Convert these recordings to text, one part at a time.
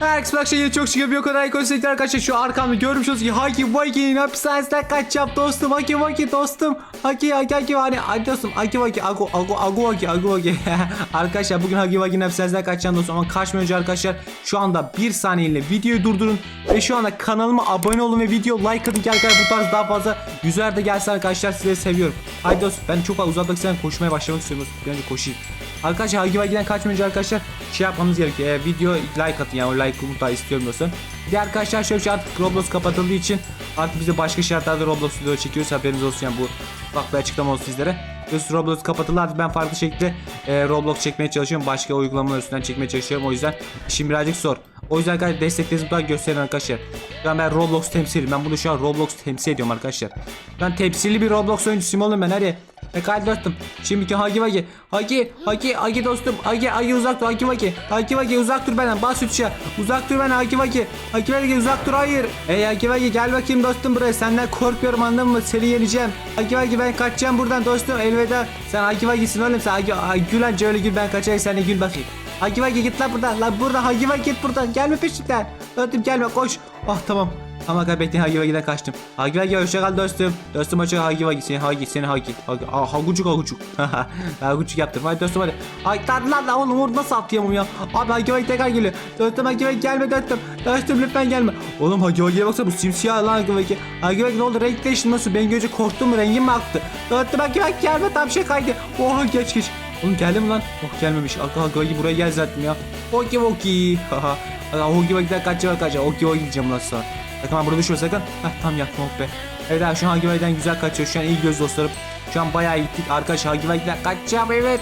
Herkes bak şey çok şükür bir kadar ekosistemler arkadaşlar. Şu arkamda görmüş olsun. Ki Haki Waki'nin hapishanesinden kaçacağım dostum? Haki Waki dostum. Haki Haki Haki hani hadi dostum. Haki Waki Agu Agu Agu Waki Agu Waki Arkadaşlar bugün Haki Waki'nin hapishanesinden kaçacağım dostum? Ama kaçmadan önce arkadaşlar şu anda bir saniyeyle videoyu durdurun. Ve şu anda kanalıma abone olun ve video like atın ki arkadaşlar bu tarz daha fazla yüzler de gelsin arkadaşlar. Sizleri seviyorum. Haydi dostum ben çok uzatmak istemem koşmaya başlamak istiyorum. Bir önce koşayım Arkadaşlar Hagi Vagi'den kaçmadan önce arkadaşlar şey yapmamız gerekiyor. E, video like atın yani o like mutlaka istiyorum dostum. Bir arkadaşlar şöyle bir şey artık Roblox kapatıldığı için artık bize başka şartlarda Roblox video çekiyoruz haberiniz olsun yani bu ufak bir açıklama olsun sizlere. Biliyorsunuz Roblox kapatıldı artık ben farklı şekilde e, Roblox çekmeye çalışıyorum. Başka uygulamalar üstünden çekmeye çalışıyorum o yüzden işim birazcık zor. O yüzden arkadaşlar desteklerinizi mutlaka gösterin arkadaşlar. An ben Roblox temsilim. Ben bunu şu an Roblox temsil ediyorum arkadaşlar. Ben temsilli bir Roblox oyuncusuyum oğlum ben hadi. Pekala dostum. Şimdiki Hagi Vagi. Hagi, Hagi, Hagi dostum. Hagi, Hagi uzak dur. Hagi Vagi. Hagi Vagi uzak dur benden. Bas uçuşa. Uzak dur benden Hagi Vagi. Hagi Vagi uzak dur. Hayır. Ey Hagi Vagi gel bakayım dostum buraya. Senden korkuyorum anladın mı? Seni yeneceğim. Hagi Vagi ben kaçacağım buradan dostum. Elveda. Sen Hagi Vagi'sin oğlum. Sen Hagi, Ay, gül anca öyle gül ben kaçayım. Sen de gül bakayım. Hagi Vagi git lan buradan. Lan burada Hagi Vagi git buradan. Gelme peşimden. Dostum gelme koş. Ah tamam. Ama bekleyin Hagi Vagi'den kaçtım. Hagi Vagi hoşça kal dostum. Dostum hoşça kal Hagi Vagi. Seni Hagi, seni Hagi. Hagi. Aa, hagucuk hagucuk. hagucuk yaptım. Hadi dostum hadi. Ay lan lan lan oğlum nasıl atlayamam ya. Abi Hagi Vagi tekrar geliyor. Dostum Hagi Vagi gelme dostum. Dostum lütfen gelme. Oğlum Hagi Vagi'ye baksana bu simsiyah lan Hagi Vagi. Hagi Vagi ne oldu renk değişti nasıl? Ben gözü korktum mu rengim mi aktı? Dostum Hagi Vagi gelme tam şey kaydı. Oha geç geç. Oğlum geldi mi lan? Oh gelmemiş. Arka Hagi Vagi buraya gel zaten ya. Oki Voki. Haha. Hagi Vagi'den kaçacağım kaçacağım. Oki Voki diyeceğim lan sonra. Sakın ha burada düşme sakın. Heh tam yaktım oh be. Evet abi şu an Hagiway'den güzel kaçıyor. Şu an iyi göz dostlarım. Şu an bayağı gittik. Arkadaş Hagiway'den kaçacağım evet.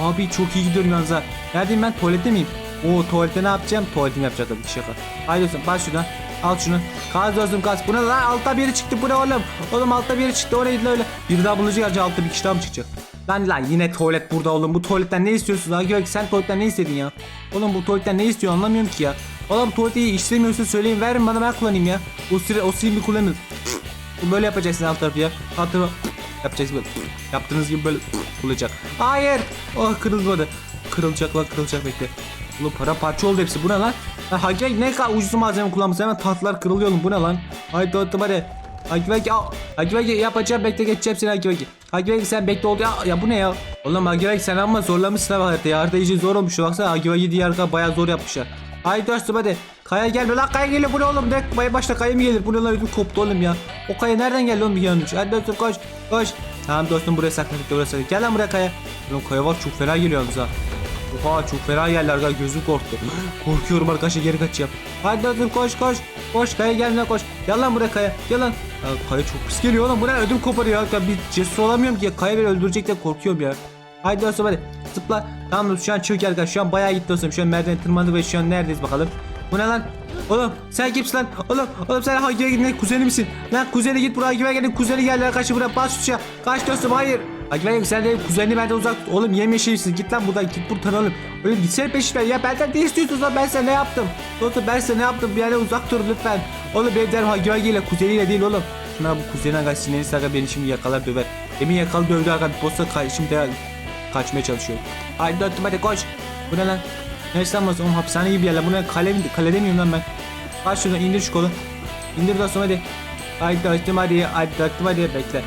Abi çok iyi gidiyorum yalnız ha. Neredeyim ben? Tuvalette miyim? Oo tuvalette ne yapacağım? Tuvaletimi yapacağım tabii ki şaka. Haydi dostum bas şuradan. Al şunu. Kaz dostum kaz. Bu ne lan? Altta biri çıktı. Bu ne oğlum? Oğlum altta biri çıktı. O neydi lan öyle? Bir daha bulacak acaba altta bir kişi daha mı çıkacak? Lan lan yine tuvalet burada oğlum. Bu tuvaletten ne istiyorsun? Hagiway sen tuvaletten ne istedin ya? Oğlum bu tuvaletten ne istiyor anlamıyorum ki ya. Oğlum tuvaleti işlemiyorsa söyleyin verin bana ben kullanayım ya. O sıra o silmi kullanın. Böyle yapacaksın alt tarafı ya. Alt tarafı yapacaksın böyle. Yaptığınız gibi böyle olacak. Hayır. Oh kırılmadı. Kırılacak lan kırılacak bekle. Oğlum para parça oldu hepsi. Bu ne lan? Ha, Hagi ne kadar ucuz malzeme kullanmış. Hemen tahtalar kırılıyor oğlum. Bu ne lan? Haydi dostum hadi. Hagi Vagi al. Hagi Vagi yapacağım bekle geçeceğim seni. Hagi Vagi sen bekle oldu ya. Ya bu ne ya? Oğlum Vagi sen ama zorlamışsın abi haritayı. Harita iyice zor olmuş. Baksana Hagi Vagi diye bayağı zor yapmışlar. Haydi dostum hadi. Kaya gelme lan kaya geliyor bu ne oğlum? Direkt baya başta kaya mı gelir? Bu ne lan ödüm koptu oğlum ya. O kaya nereden geldi oğlum bir yanmış? Hadi dostum koş koş. Tamam dostum buraya sakladık buraya sakladık. Gel lan buraya kaya. Oğlum kaya var çok fena geliyor yalnız ha. Oha çok fena geldi arkadaşlar gözüm korktu. Korkuyorum arkadaşlar geri kaçacağım. Hadi dostum koş koş. Koş kaya gelme koş. Gel lan buraya kaya. Gel lan. Ya, kaya çok pis geliyor oğlum. Bu ne ödüm koparıyor. Ya, bir cesur olamıyorum ki. Kaya beni öldürecek de korkuyorum ya. Haydi dostum hadi. Zıpla. Tamam şu an çok arkadaşlar. Şu an bayağı gitti dostum. Şu an merdiven tırmandı ve şu an neredeyiz bakalım. Bu ne lan? Oğlum sen kimsin lan? Oğlum oğlum sen Hagi'ye gidin kuzeni misin? Lan kuzeni git buraya Hagi'ye gelin kuzeni gel lan kaçı buraya bas uçağa. Kaç dostum hayır. Hagi'ye sen de kuzenini benden uzak tut. Oğlum yemyeşilsin git lan buradan git buradan oğlum. Oğlum gitsene peşimden ya benden ne istiyorsun lan ben sana ne yaptım? Dostum ben sana ne yaptım bir yerden uzak dur lütfen. Oğlum benim derim Hagi'ye ile kuzeniyle değil oğlum. Şuna bu kuzeni aga sinirli saga beni şimdi yakalar döver. Emin yakal dövdü aga bir posta kay şimdi kaçmaya çalışıyor. Haydi dostum hadi koş. Bu ne lan? Neyse lan oğlum hapishane gibi yerler. Bu ne kale, kale demiyorum lan ben. Kaç şuradan indir şu kolu. İndir dostum hadi. Haydi dostum hadi. Haydi dostum hadi bekle.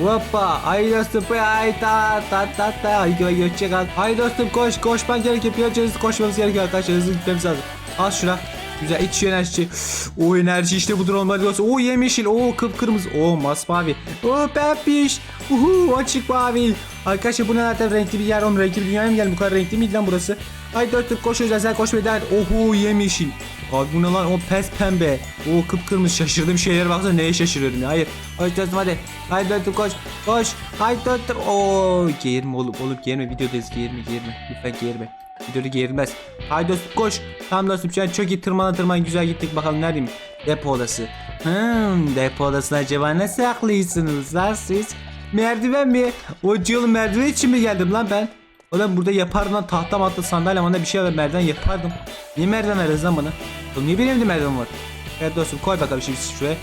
Hoppa. Haydi dostum. Haydi ta ta ta ta. Haydi haydi hoşça kal. Haydi dostum koş. Koşman gerekiyor. Bir önce hızlı koşmamız gerekiyor arkadaşlar. Hızlı gitmemiz lazım. Al şuna. Güzel iç enerji. O enerji işte budur olmalı dostum. O yemyeşil. O kıpkırmızı. O masmavi. O pembiş. Uhu açık mavi. Arkadaşlar bu ne zaten renkli bir yer. Oğlum renkli bir dünyaya mı geldi? Bu kadar renkli miydi lan burası? Haydi dostum koş özel sen koş ve der. Oho yemyeşil. Abi bu ne lan o pes pembe. O kıpkırmızı şaşırdığım şeylere baksana neye şaşırıyorum ya. Hayır. Haydi dostum hadi. Haydi dostum koş. Koş. Haydi dostum. Oo geğirme oğlum. Oğlum geğirme videodayız geğirme geğirme. Lütfen geğirme. Videoda geğirmez. Haydi dostum koş. Tamam dostum şu an çok iyi tırmana tırmana güzel gittik bakalım neredeyim. Depo odası. Hmm depo odasına acaba ne saklıyorsunuz lan siz? Merdiven mi? O yolun merdiven için mi geldim lan ben? Oğlum burada yapardım lan tahta mahta sandalye bana bir şey ver merdiven yapardım. Niye merdiven veriyorsun lan bana? Oğlum niye benim evimde merdiven var? Evet dostum koy bakalım şimdi şuraya.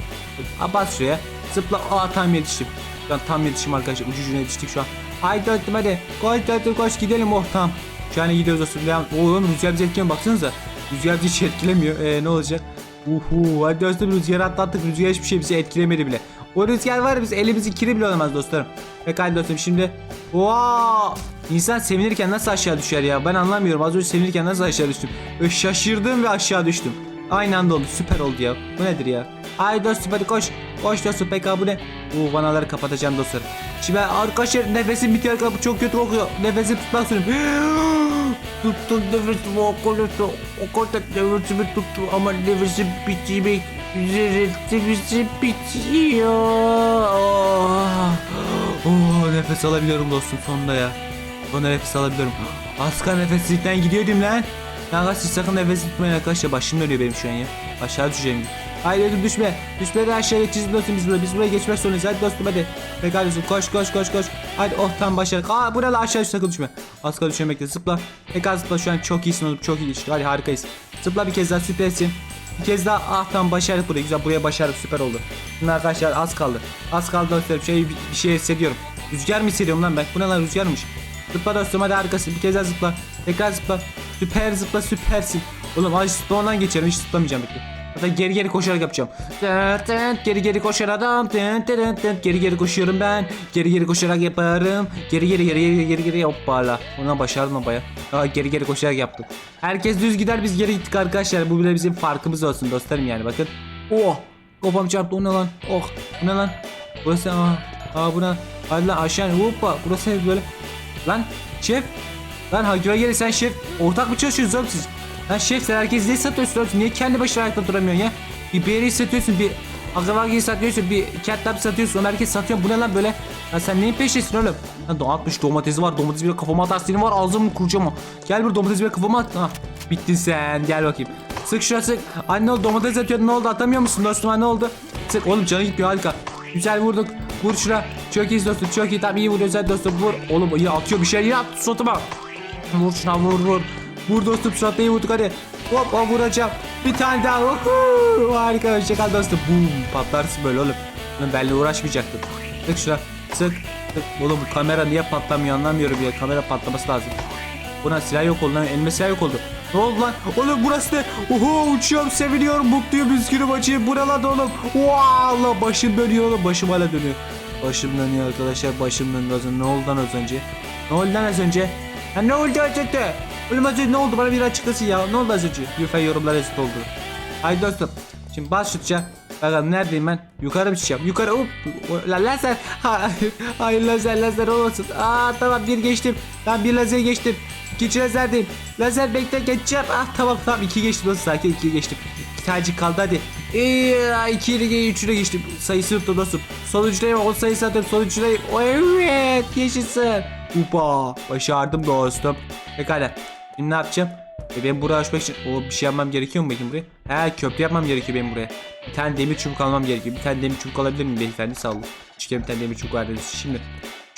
Bas şuraya. Zıpla. Aa tam yetiştim. Şu an tam yetiştim arkadaşlar. Ucu yetiştik şu an. Haydi dostum hadi. Koş dostum koş gidelim. Oh tamam. Şu an gidiyoruz dostum. Devam. Oğlum rüzgar bize etkiyor baksanıza. Rüzgar hiç etkilemiyor. Ee, ne olacak? Uhu hadi dostum rüzgarı atlattık. Rüzgar hiçbir şey bizi etkilemedi bile. O rüzgar var ya biz elimizi kiri bile olamaz dostlarım. Pekala dostum şimdi. Wow! İnsan sevinirken nasıl aşağı düşer ya? Ben anlamıyorum. Az önce sevinirken nasıl aşağı düştüm? Böyle şaşırdım ve aşağı düştüm. Aynı anda oldu. Süper oldu ya. Bu nedir ya? Ay dostum hadi koş. Koş dostum pekala bu ne? Bu vanaları kapatacağım dostlarım. Şimdi arkadaşlar nefesim bitiyor. Çok kötü kokuyor. Nefesi tutmak istiyorum. Tuttum nefesimi o kadar o kadar nefesimi tuttum ama nefesim bitmek üzere nefesim bitiyor. Oh. Oh, nefes alabiliyorum dostum sonunda ya. Sonunda nefes alabiliyorum. Aska nefesizlikten gidiyordum lan. Ya siz sakın nefes tutmayın arkadaşlar. Başım dönüyor benim şu an ya. Aşağı düşeceğim. Hayır dedim düşme. Düşme de aşağıya geçeceğiz dostum biz buraya. Biz buraya geçmek zorundayız. Hadi dostum hadi. Pekala dostum koş koş koş koş. Hadi oh tam başardık. Aa buraya da aşağı düş sakın düşme. Az kaldı düşmemekte zıpla. Pekala zıpla şu an çok iyisin oğlum çok iyi. Hadi harikayız. Zıpla bir kez daha süpersin. Bir kez daha ah tam başardık burayı. Güzel buraya başardık süper oldu. Şimdi arkadaşlar az kaldı. Az kaldı dostlarım. Şey, bir şey hissediyorum. Rüzgar mı hissediyorum lan ben? Bu ne lan rüzgarmış. Zıpla dostum hadi harikasın. Bir kez daha zıpla. Tekrar zıpla. Süper zıpla süpersin. Oğlum az zıplamandan geçerim. Hiç zıplamayacağım bekle. Hatta geri geri koşarak yapacağım. Geri geri koşar adam. Geri geri koşuyorum ben. Geri geri koşarak yaparım. Geri geri geri geri geri geri hoppala. Ona başardım ama baya. Aa, geri geri koşarak yaptım. Herkes düz gider biz geri gittik arkadaşlar. Bu bile bizim farkımız olsun dostlarım yani bakın. Oh. Kafam çarptı o ne lan? Oh. Bu ne lan? Burası aa. Aa bu ne? Hadi lan aşağı. Hoppa. Burası böyle? Lan şef. Lan Hacıva gel sen şef. Ortak mı çalışıyorsunuz oğlum siz? Lan şef sen herkes ne satıyorsun oğlum? Niye kendi başına ayakta duramıyorsun ya? Bir beri satıyorsun, bir agavagi satıyorsun, bir ketchup satıyorsun. Herkes satıyor. Bu ne lan böyle? Lan sen neyin peşindesin oğlum? Lan do- atmış domatesi var. Domates bir kafama atar. Var ağzımı kuracağım. Gel bir domates bir kafama at. Ha. Bittin sen. Gel bakayım. Sık şuna sık. Anne oldu domates atıyordun ne oldu atamıyor musun dostum ha ne oldu? Sık oğlum canı gitmiyor harika. Güzel vurduk. Vur şuna. Çok iyi dostum çok iyi. Tamam iyi vuruyorsun sen dostum vur. Oğlum iyi atıyor bir şey ya suratıma. Vur şuna vur vur. Vur dostum suratına iyi vurduk hadi. Hop hop vuracağım. Bir tane daha. Uhu. Harika hoşçakal dostum. Boom patlarsın böyle oğlum. Lan benimle uğraşmayacaktın. Sık şuna. Sık. Sık. Oğlum bu kamera niye patlamıyor anlamıyorum ya. Kamera patlaması lazım. Buna silah yok oldu. Elime silah yok oldu. Ne oldu lan? Oğlum burası ne? Oho uçuyorum seviniyorum. Mutluyum üzgünüm acıyım. Buralar da oğlum. Allah başım dönüyor oğlum. Başım hala dönüyor. Başım dönüyor arkadaşlar. Başım dönüyor. Ne oldu lan az önce? Ne oldu lan az önce? Ha ne oldu az önce? Oğlum az önce ne oldu? Bana bir açıklasın ya. Ne oldu az önce? Lütfen yorumlara yazık oldu. Haydi dostum. Şimdi bas şu tuşa. Bakalım neredeyim ben? Yukarı mı çıkacağım? Yukarı hop. La lazer. Ha, hayır lazer lazer olmasın. Aa tamam bir geçtim. Tamam bir lazer geçtim. İkinci lazerdeyim. Lazer bekle geçeceğim. Ah tamam tamam iki geçtim. Nasıl sakin iki geçtim. Bir tanecik kaldı hadi. Ee, iki ile üçüne geçtim. Sayısı yuttu dostum. Sonuncudayım. O sayısı atıyorum. Sonuncudayım. O evet. Yaşasın. Upa. Başardım dostum. Pekala. Şimdi ne yapacağım? E ben buraya açmak için o bir şey yapmam gerekiyor mu benim buraya? He köprü yapmam gerekiyor benim buraya. Bir tane demir çubuk almam gerekiyor. Bir tane demir çubuk alabilir miyim beyefendi? Sağ olun. Çünkü bir tane demir çubuk var dedi. Şimdi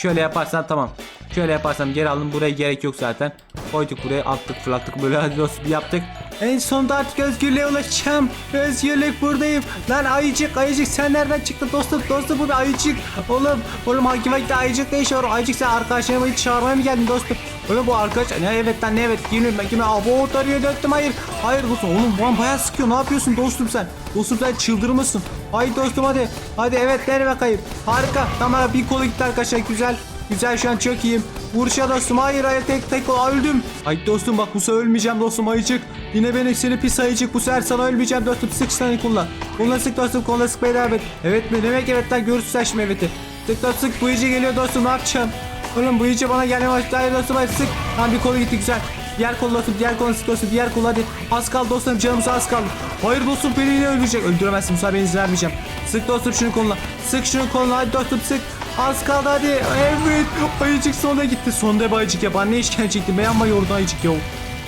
şöyle yaparsan tamam. Şöyle yaparsam geri aldım. Buraya gerek yok zaten. Koyduk buraya attık fırlattık böyle hadi dostum yaptık. En sonunda artık özgürlüğe ulaşacağım. Özgürlük buradayım. Lan ayıcık ayıcık sen nereden çıktın dostum? Dostum bu bir ayıcık. Oğlum oğlum hakim vakti ayıcık ne işi var? Ayıcık sen arkadaşlarımı hiç çağırmaya mı geldin dostum? Oğlum bu arkadaş ne evet lan ne evet kimin ben kime abo tarıyor döktüm hayır. Hayır dostum oğlum bu an bayağı sıkıyor ne yapıyorsun dostum sen? Dostum sen çıldırmışsın. Haydi dostum hadi. Hadi evet dene bakayım. Harika. Tamam bir kolu gitti arkadaşlar güzel. Güzel şu an çok iyiyim. Vuruşa dostum. Hayır hayır tek tek ol. Öldüm. Ay dostum bak bu sefer ölmeyeceğim dostum ayıcık. Yine beni seni pis ayıcık. Bu sefer sana ölmeyeceğim dostum. Sık sana kullan. Kullan sık dostum. Kullan sık beni devam et. Evet mi? Demek evet lan görürsün sen şimdi evet'i. Sık dostum sık. Bu iyice geliyor dostum. Ne yapacağım? Oğlum bu iyice bana gelmeye başladı. Hayır dostum hadi sık. Tamam bir kolu gitti güzel. Diğer kolu dostum. Diğer kolu sık dostum. Diğer kolu hadi. Az kaldı dostum. Canımız az kaldı. Hayır dostum beni yine öldürecek. Öldüremezsin. Ben izin vermeyeceğim. Sık dostum şunu koluna. Sık şunu koluna. Hadi dostum sık. Az kaldı hadi. Evet. Ayıcık sonunda gitti. Sonunda bu ayıcık ya. Bana ne işkence çekti. Beğenme yordu ayıcık ya.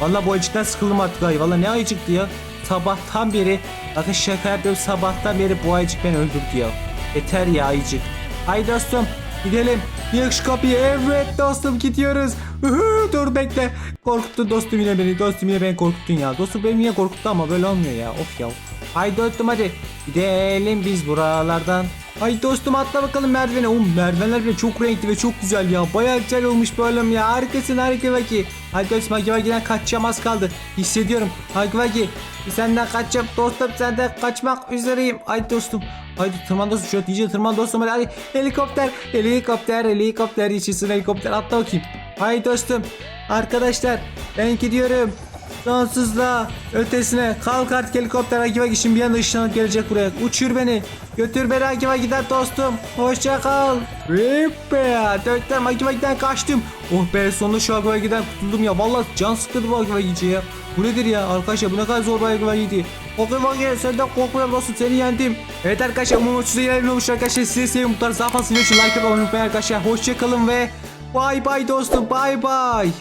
Valla bu ayıcıktan sıkıldım artık ay. Valla ne ayıcıktı ya. Sabahtan beri. Bakın şaka yapıyorum. Sabahtan beri bu ayıcık beni öldürdü ya. Yeter ya ayıcık. Hay dostum. Gidelim. Şu kapıyı. Evet dostum gidiyoruz. Dur bekle. Korkuttun dostum yine beni. Dostum yine beni korkuttun ya. Dostum beni yine korkuttu ama böyle olmuyor ya. Of ya. Hay dostum hadi. Gidelim biz buralardan. Ay dostum atla bakalım merdivene. Oğlum merdivenler bile çok renkli ve çok güzel ya. Baya güzel olmuş oğlum ya. Harikasın harika bakayım. Hadi dostum Hagi Vagi'den kaçacağım az kaldı. Hissediyorum. Hagi Vagi senden kaçacağım dostum senden kaçmak üzereyim. Hadi dostum. Hadi tırman dostum şu iyice tırman dostum hadi, hadi. helikopter helikopter helikopter yaşasın helikopter atla bakayım. Haydi dostum arkadaşlar ben gidiyorum. Sonsuzluğa ötesine kalk artık helikopter Hagi Vagi şimdi bir anda ışınlanıp gelecek buraya. Uçur beni. Götür beni Hagi Vagi'den dostum. Hoşça kal. Hoppa. Dörtler Hagi Vagi'den kaçtım. Oh be sonunda şu Hagi Vagi'den kurtuldum ya. Vallahi can sıkıldı bu Hagi Vagi'ci ya. Bu nedir ya arkadaşlar bu ne kadar zor bir Hagi Vagi'ydi. Hagi Vagi senden korkmuyorum dostum seni yendim. Evet arkadaşlar umarım size ilerleyin olmuş arkadaşlar. Size sevim mutlar. Fazla için like yapmayı unutmayın arkadaşlar. Hoşça kalın ve Bye bye dostum bye bye.